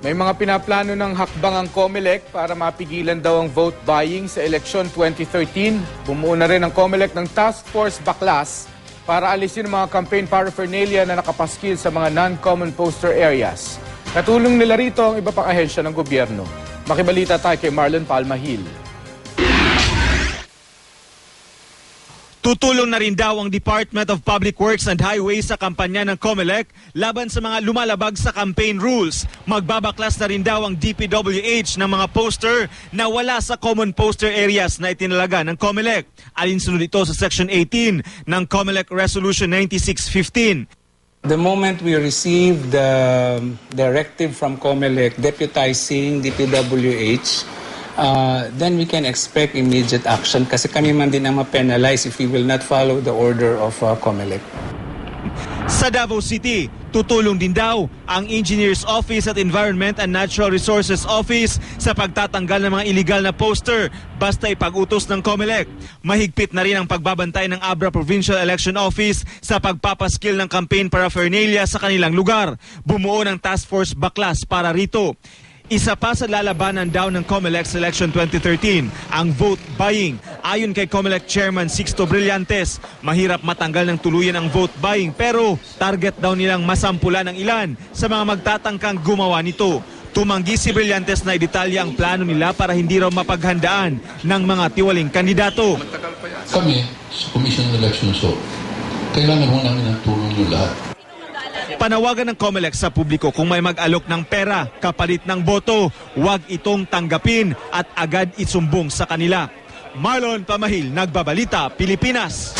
May mga pinaplano ng hakbang ang COMELEC para mapigilan daw ang vote buying sa eleksyon 2013. Bumuo na rin ang COMELEC ng Task Force Baklas para alisin mga campaign paraphernalia na nakapaskil sa mga non-common poster areas. Katulong nila rito ang iba pang ahensya ng gobyerno. Makibalita tayo kay Marlon Palmahil. Tutulong na rin daw ang Department of Public Works and Highways sa kampanya ng COMELEC laban sa mga lumalabag sa campaign rules. Magbabaklas na rin daw ang DPWH ng mga poster na wala sa common poster areas na itinalaga ng COMELEC. Alinsunod ito sa Section 18 ng COMELEC Resolution 9615. The moment we received the directive from COMELEC deputizing DPWH, uh, then we can expect immediate action kasi kami man din ang ma-penalize if we will not follow the order of uh, COMELEC. Sa Davao City, tutulong din daw ang Engineers Office at Environment and Natural Resources Office sa pagtatanggal ng mga illegal na poster basta ipag-utos ng COMELEC. Mahigpit na rin ang pagbabantay ng Abra Provincial Election Office sa pagpapaskil ng campaign paraphernalia sa kanilang lugar. Bumuo ng Task Force Baklas para rito. Isa pa sa lalabanan daw ng COMELEC Selection 2013, ang vote buying. Ayon kay COMELEC Chairman Sixto Brillantes, mahirap matanggal ng tuluyan ang vote buying pero target daw nilang masampulan ng ilan sa mga magtatangkang gumawa nito. Tumanggi si Brillantes na idetalya ang plano nila para hindi raw mapaghandaan ng mga tiwaling kandidato. Kami, sa Commission on Elections, so, kailangan ho namin ng tulong nyo lahat. Panawagan ng COMELEC sa publiko kung may mag-alok ng pera kapalit ng boto, huwag itong tanggapin at agad isumbong sa kanila. Marlon Pamahil, Nagbabalita, Pilipinas.